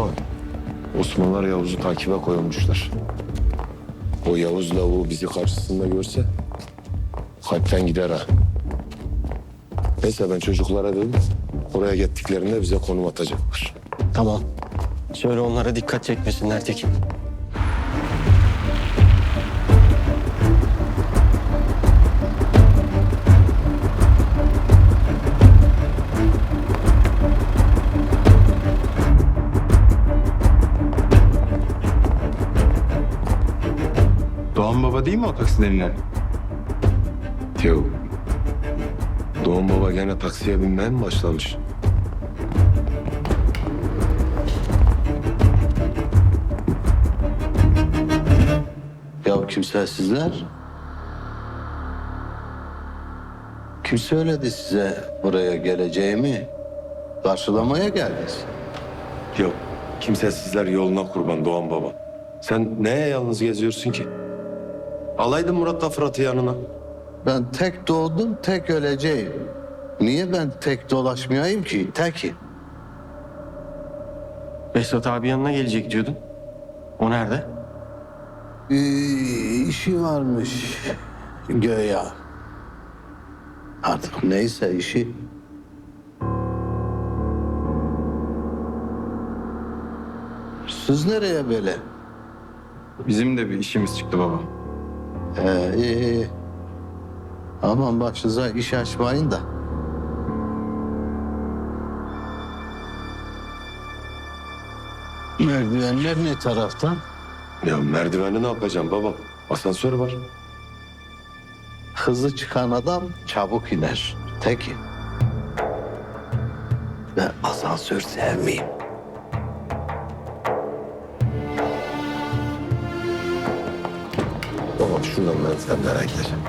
Baba, Osmanlılar Yavuz'u takibe koyulmuşlar. O Yavuz lavuğu bizi karşısında görse kalpten gider ha. Neyse ben çocuklara dedim. Oraya gittiklerinde bize konum atacaklar. Tamam. Söyle onlara dikkat çekmesinler Tekin. Değil mi o taksiden inen? Teo. Doğum baba gene taksiye binmeye mi başlamış? Ya kimsesizler? Kim söyledi size buraya geleceğimi? Karşılamaya geldiniz. Yok. Kimsesizler yoluna kurban Doğan baba. Sen neye yalnız geziyorsun ki? Alaydın Murat'la Fırat'ı yanına. Ben tek doğdum, tek öleceğim. Niye ben tek dolaşmayayım ki? Tekim. Behzat abi yanına gelecek diyordun. O nerede? Ee, işi varmış göya. Artık neyse işi. Siz nereye böyle? Bizim de bir işimiz çıktı baba. Ee, iyi, iyi. Aman başınıza iş açmayın da. Merdivenler ne taraftan? Ya merdiveni ne yapacağım baba? Asansör var. Hızlı çıkan adam çabuk iner. Tekin. Ben asansör sevmeyeyim. Şuradan ben senden gideceğim.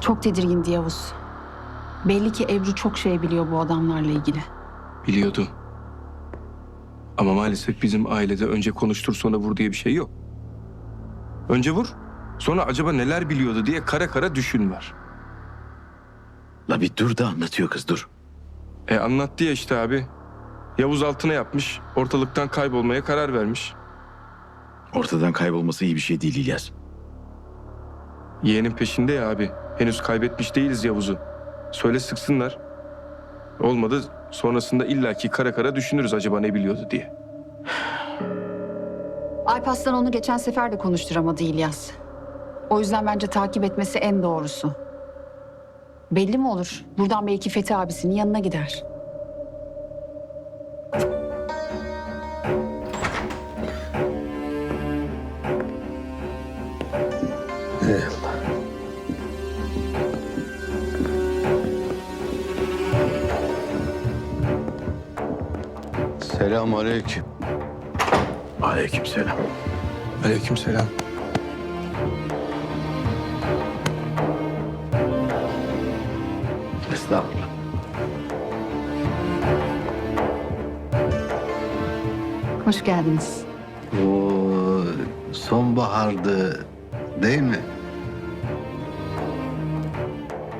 Çok tedirgindi Yavuz. Belli ki Ebru çok şey biliyor bu adamlarla ilgili. Biliyordu. Ama maalesef bizim ailede önce konuştur sonra vur diye bir şey yok. Önce vur, sonra acaba neler biliyordu diye kara kara düşün var. La bir dur da anlatıyor kız dur. E anlattı ya işte abi. Yavuz altına yapmış, ortalıktan kaybolmaya karar vermiş. Ortadan kaybolması iyi bir şey değil İlyas. Yeğenin peşinde ya abi. Henüz kaybetmiş değiliz Yavuz'u. Söyle sıksınlar. Olmadı sonrasında illaki kara kara düşünürüz acaba ne biliyordu diye. Alparslan onu geçen sefer de konuşturamadı İlyas. O yüzden bence takip etmesi en doğrusu. Belli mi olur? Buradan belki Fethi abisinin yanına gider. Selam aleyküm. Aleykümselam. Aleykümselam. Estağfurullah. Hoş geldiniz. Bu sonbahardı değil mi?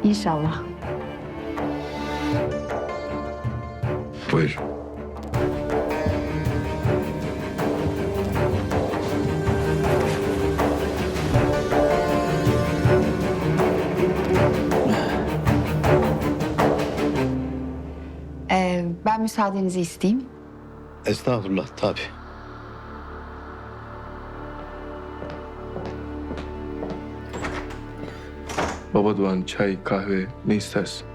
İnşallah. Buyur. Ee, ben müsaadenizi isteyeyim. Estağfurullah tabii. Baba Doğan çay, kahve ne istersin?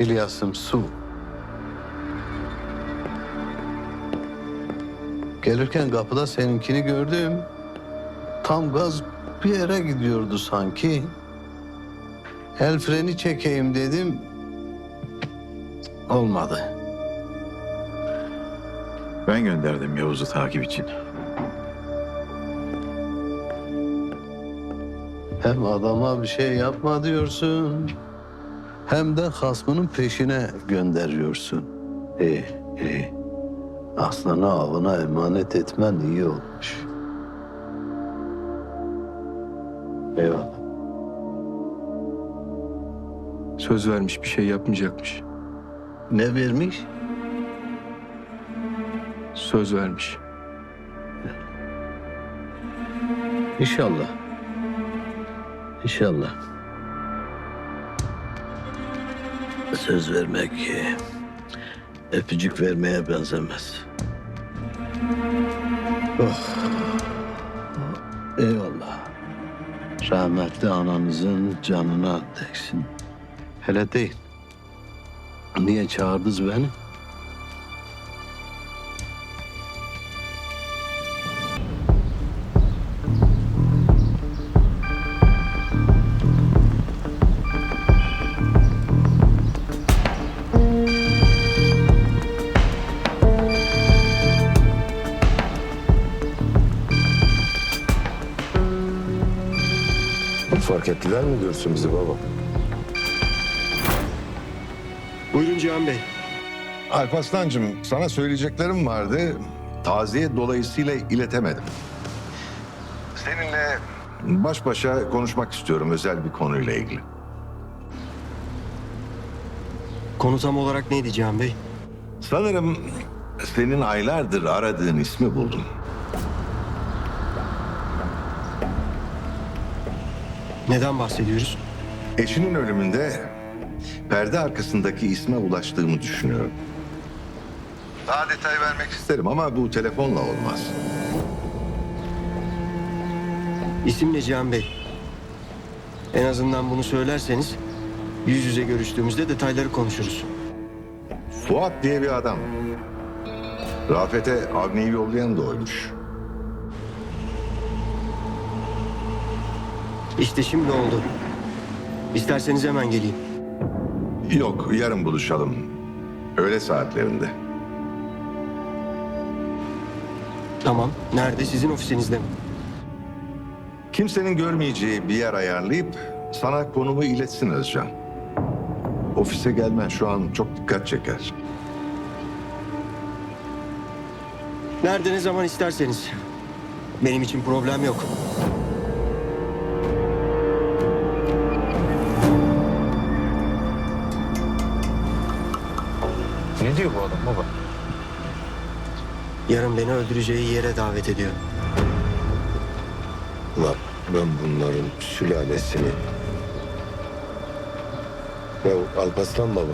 İlyas'ım su. Gelirken kapıda seninkini gördüm. Tam gaz bir yere gidiyordu sanki. El freni çekeyim dedim. Olmadı. Ben gönderdim Yavuz'u takip için. Hem adama bir şey yapma diyorsun. Hem de hasmının peşine gönderiyorsun. İyi, iyi. Aslanı avına emanet etmen iyi olmuş. Eyvallah. Söz vermiş bir şey yapmayacakmış. Ne vermiş? Söz vermiş. İnşallah. İnşallah. Söz vermek öpücük vermeye benzemez. Oh. Eyvallah. Rahmetli ananızın canına değsin. Hele değil. Niye çağırdınız beni? Fark ettiler mi görsün bizi baba? Buyurun Cihan Bey. Alparslan'cığım sana söyleyeceklerim vardı. Taziye dolayısıyla iletemedim. Seninle baş başa konuşmak istiyorum özel bir konuyla ilgili. Konu tam olarak neydi Cihan Bey? Sanırım senin aylardır aradığın ismi buldum. Neden bahsediyoruz? Eşinin ölümünde perde arkasındaki isme ulaştığımı düşünüyorum. Daha detay vermek isterim ama bu telefonla olmaz. İsim ne Cihan Bey? En azından bunu söylerseniz yüz yüze görüştüğümüzde detayları konuşuruz. Fuat diye bir adam. Rafet'e Avni'yi yollayan da oymuş. İşte şimdi oldu. İsterseniz hemen geleyim. Yok, yarın buluşalım. Öğle saatlerinde. Tamam. Nerede? Sizin ofisinizde mi? Kimsenin görmeyeceği bir yer ayarlayıp sana konumu iletsin Özcan. Ofise gelmen şu an çok dikkat çeker. Nerede ne zaman isterseniz. Benim için problem yok. Ne diyor bu adam baba? Yarın beni öldüreceği yere davet ediyor. Ulan ben bunların sülalesini... Ya Alparslan baba,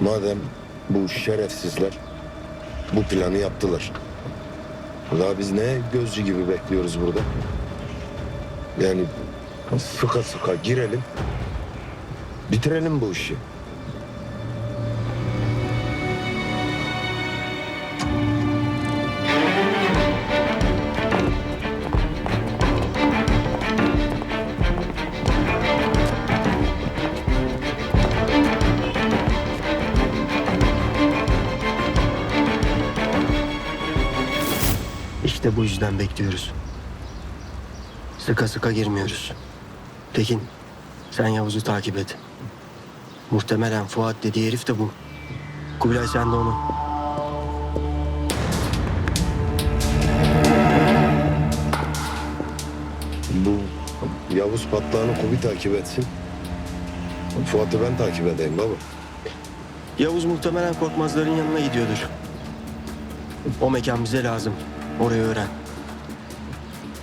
madem bu şerefsizler bu planı yaptılar. Daha biz ne gözcü gibi bekliyoruz burada? Yani sıka sıka girelim, bitirelim bu işi. İşte bu yüzden bekliyoruz. Sıka sıka girmiyoruz. Tekin, sen Yavuz'u takip et. Muhtemelen Fuat dediği herif de bu. Kubilay sen de onu. Bu Yavuz patlağını Kubi takip etsin. Fuat'ı ben takip edeyim baba. Yavuz muhtemelen korkmazların yanına gidiyordur. O mekan bize lazım. Orayı öğren.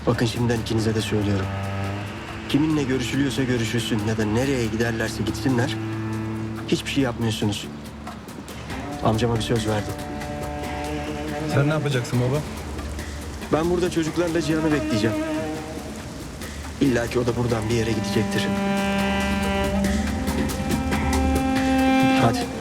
Bakın şimdiden ikinize de söylüyorum. Kiminle görüşülüyorsa görüşülsün ya da nereye giderlerse gitsinler. Hiçbir şey yapmıyorsunuz. Amcama bir söz verdim. Sen ne yapacaksın baba? Ben burada çocuklarla Cihan'ı bekleyeceğim. İlla ki o da buradan bir yere gidecektir. Hadi.